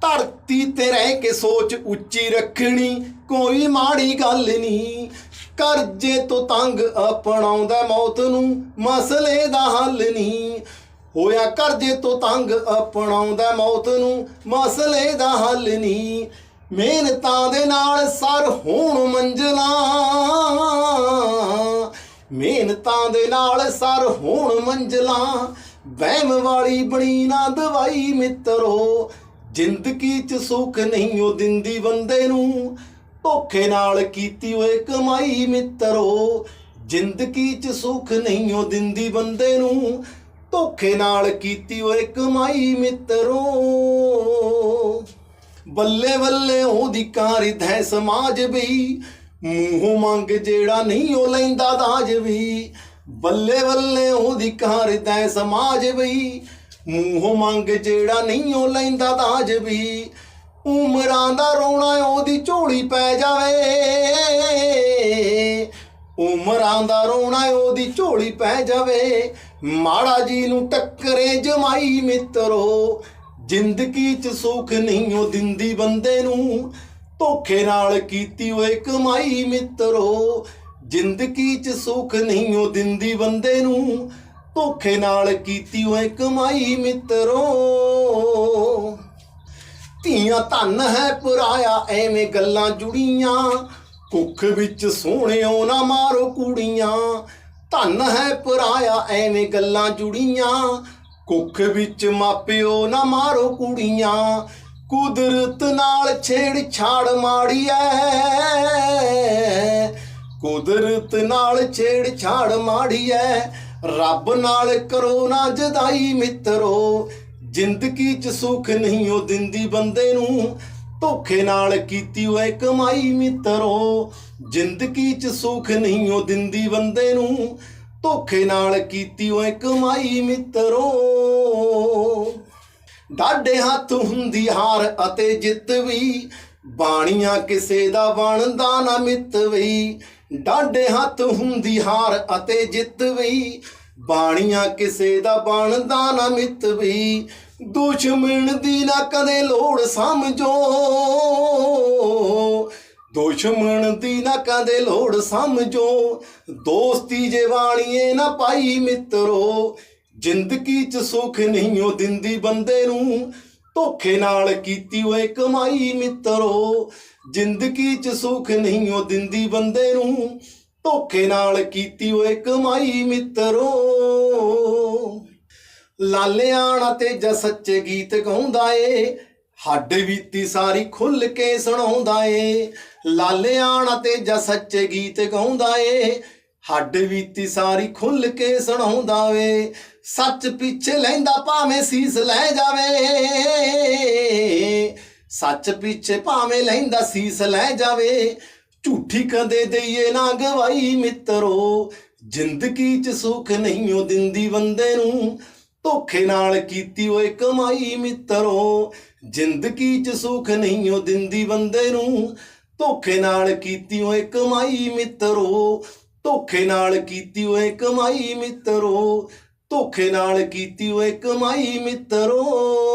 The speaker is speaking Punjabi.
ਧਰਤੀ ਤੇ ਰਹਿ ਕੇ ਸੋਚ ਉੱਚੀ ਰੱਖਣੀ, ਕੋਈ ਮਾੜੀ ਗੱਲ ਨਹੀਂ। ਕਰਜ਼ੇ ਤੋਂ ਤੰਗ ਅਪਣਾਉਂਦਾ ਮੌਤ ਨੂੰ, ਮਸਲੇ ਦਾ ਹੱਲ ਨਹੀਂ। ਹੋਇਆ ਕਰਜ਼ੇ ਤੋਂ ਤੰਗ ਅਪਣਾਉਂਦਾ ਮੌਤ ਨੂੰ, ਮਸਲੇ ਦਾ ਹੱਲ ਨਹੀਂ। ਮਿਹਨਤਾਂ ਦੇ ਨਾਲ ਸਰ ਹੋਣ ਮੰਜ਼ਲਾਂ। ਮਿਹਨਤਾਂ ਦੇ ਨਾਲ ਸਰ ਹੋਣ ਮੰਜ਼ਲਾਂ। ਵਹਿਮ ਵਾਲੀ ਬਣੀ ਨਾ ਦਵਾਈ ਮਿੱਤਰੋ। ਜ਼ਿੰਦਗੀ 'ਚ ਸੁੱਖ ਨਹੀਂ ਉਹ ਦਿੰਦੀ ਬੰਦੇ ਨੂੰ। ਧੋਖੇ ਨਾਲ ਕੀਤੀ ਓਏ ਕਮਾਈ ਮਿੱਤਰੋ, ਜ਼ਿੰਦਗੀ 'ਚ ਸੁੱਖ ਨਹੀਂ ਉਹ ਦਿੰਦੀ ਬੰਦੇ ਨੂੰ। ਧੋਖੇ ਨਾਲ ਕੀਤੀ ਓਏ ਕਮਾਈ ਮਿੱਤਰੋ, ਬੱਲੇ ਬੱਲੇ ਉਹਦੀ ਕਾਰਿਤ ਹੈ ਸਮਾਜ ਵੀ। ਮੂੰਹੋਂ ਮੰਗ ਜਿਹੜਾ ਨਹੀਂ ਉਹ ਲੈਂਦਾ ਦਾਜ ਵੀ। ਬੱਲੇ ਬੱਲੇ ਉਹਦੀ ਕਾਰਿਤ ਹੈ ਸਮਾਜ ਵੀ। ਮੂੰਹੋਂ ਮੰਗ ਜਿਹੜਾ ਨਹੀਂ ਉਹ ਲੈਂਦਾ ਦਾਜ ਵੀ। ਉਮਰਾਂ ਦਾ ਰੋਣਾ ਉਹਦੀ ਝੋਲੀ ਪੈ ਜਾਵੇ। ਉਮਰਾਂ ਦਾ ਰੋਣਾ ਉਹਦੀ ਝੋਲੀ ਪੈ ਜਾਵੇ। ਮਾੜਾ ਜੀ ਨੂੰ ਟੱਕਰੇ ਜਮਾਈ ਮਿੱਤਰੋ, ਜ਼ਿੰਦਗੀ 'ਚ ਸੁੱਖ ਨਹੀਂ ਉਹ ਦਿੰਦੀ ਬੰਦੇ ਨੂੰ। ਧੋਖੇ ਨਾਲ ਕੀਤੀ ਓਏ ਕਮਾਈ ਮਿੱਤਰੋ, ਜ਼ਿੰਦਗੀ 'ਚ ਸੁੱਖ ਨਹੀਂ ਉਹ ਦਿੰਦੀ ਬੰਦੇ ਨੂੰ। ਧੋਖੇ ਨਾਲ ਕੀਤੀ ਓਏ ਕਮਾਈ ਮਿੱਤਰੋ। ਧੀਆਂ ਧਨ ਹੈ ਪੁਰਾਇਆ, ਐਵੇਂ ਗੱਲਾਂ ਜੁੜੀਆਂ। ਕੁੱਖ ਵਿੱਚ ਸੋਹਣਿਓ ਨਾ ਮਾਰੋ ਕੁੜੀਆਂ। ਧਨ ਹੈ ਪੁਰਾਇਆ, ਐਵੇਂ ਗੱਲਾਂ ਜੁੜੀਆਂ। ਕੁੱਖ ਵਿੱਚ ਮਾਪਿਓ ਨਾ ਮਾਰੋ ਕੁੜੀਆਂ। ਕੁਦਰਤ ਨਾਲ ਛੇੜ ਛਾੜ ਮਾੜੀ ਐ ਕੁਦਰਤ ਨਾਲ ਛੇੜ ਛਾੜ ਮਾੜੀ ਐ ਰੱਬ ਨਾਲ ਕਰੋ ਨਾ ਜਦਾਈ ਮਿੱਤਰੋ। ਜ਼ਿੰਦਗੀ 'ਚ ਸੁੱਖ ਨਹੀਂ ਉਹ ਦਿੰਦੀ ਬੰਦੇ ਨੂੰ। ਧੋਖੇ ਨਾਲ ਕੀਤੀ ਓਏ ਕਮਾਈ ਮਿੱਤਰੋ। ਜ਼ਿੰਦਗੀ 'ਚ ਸੁੱਖ ਨਹੀਂ ਉਹ ਦਿੰਦੀ ਬੰਦੇ ਨੂੰ। ਧੋਖੇ ਨਾਲ ਕੀਤੀ ਓਏ ਕਮਾਈ ਮਿੱਤਰੋ। ਡਾਡੇ ਹੱਥ ਹੁੰਦੀ ਹਾਰ ਅਤੇ ਜਿੱਤ ਵੀ। ਬਾਣੀਆਂ ਕਿਸੇ ਦਾ ਬਣਦਾ ਨਾ ਮਿੱਤ ਵੀ। ਡਾਡੇ ਹੱਥ ਹੁੰਦੀ ਹਾਰ ਅਤੇ ਜਿੱਤ ਵੀ। ਬਾਣੀਆਂ ਕਿਸੇ ਦਾ ਬਣਦਾ ਨਾ ਮਿੱਤ ਵੀ। ਦੁਸ਼ਮਣ ਦੀ ਨਾ ਕਦੇ ਲੋੜ ਸਮਝੋ। ਦੁਸ਼ਮਣ ਦੀ ਨਾ ਕਦੇ ਲੋੜ ਸਮਝੋ। ਦੋਸਤੀ ਜੇ ਬਾਣੀਏ ਨਾ ਪਾਈ ਮਿੱਤਰੋ। ਜ਼ਿੰਦਗੀ 'ਚ ਸੁੱਖ ਨਹੀਂ ਉਹ ਦਿੰਦੀ ਬੰਦੇ ਨੂੰ। ਧੋਖੇ ਨਾਲ ਕੀਤੀ ਓਏ ਕਮਾਈ ਮਿੱਤਰੋ, ਜ਼ਿੰਦਗੀ 'ਚ ਸੁੱਖ ਨਹੀਂ ਉਹ ਦਿੰਦੀ ਬੰਦੇ ਨੂੰ। ਧੋਖੇ ਨਾਲ ਕੀਤੀ ਓਏ ਕਮਾਈ ਮਿੱਤਰੋ ਲਾਲਿਆਂ ਤੇ ਜ ਸੱਚੇ ਗੀਤ ਗਾਉਂਦਾ ਏ, ਹੱਡ ਬੀਤੀ ਸਾਰੀ ਖੁੱਲ ਕੇ ਸੁਣਾਉਂਦਾ ਏ। ਲਾਲਿਆਂ ਤੇ ਜ ਸੱਚੇ ਗੀਤ ਗਾਉਂਦਾ ਏ, ਹੱਡ ਬੀਤੀ ਸਾਰੀ ਖੁੱਲ ਕੇ ਸੁਣਾਉਂਦਾ ਵੇ। ਸੱਚ ਪਿੱਛੇ ਲੈਂਦਾ ਭਾਵੇਂ ਸੀਸ ਲੈ ਜਾਵੇ। ਸੱਚ ਪਿੱਛੇ ਭਾਵੇਂ ਲੈਂਦਾ ਸੀਸ ਲੈ ਜਾਵੇ। ਝੂਠੀ ਕਦੇ ਦਈਏ ਨਾ ਗਵਾਈ ਮਿੱਤਰੋ। ਜ਼ਿੰਦਗੀ 'ਚ ਸੁੱਖ ਨਹੀਂ ਉਹ ਦਿੰਦੀ ਬੰਦੇ ਨੂੰ। ਧੋਖੇ ਨਾਲ ਕੀਤੀ ਓਏ ਕਮਾਈ ਮਿੱਤਰੋ। ਜ਼ਿੰਦਗੀ 'ਚ ਸੁੱਖ ਨਹੀਂ ਉਹ ਦਿੰਦੀ ਬੰਦੇ ਨੂੰ। ਧੋਖੇ ਨਾਲ ਕੀਤੀ ਓਏ ਕਮਾਈ ਮਿੱਤਰੋ। ਧੋਖੇ ਨਾਲ ਕੀਤੀ ਓਏ ਕਮਾਈ ਮਿੱਤਰੋ। ਧੋਖੇ ਨਾਲ ਕੀਤੀ ਓਏ ਕਮਾਈ ਮਿੱਤਰੋ।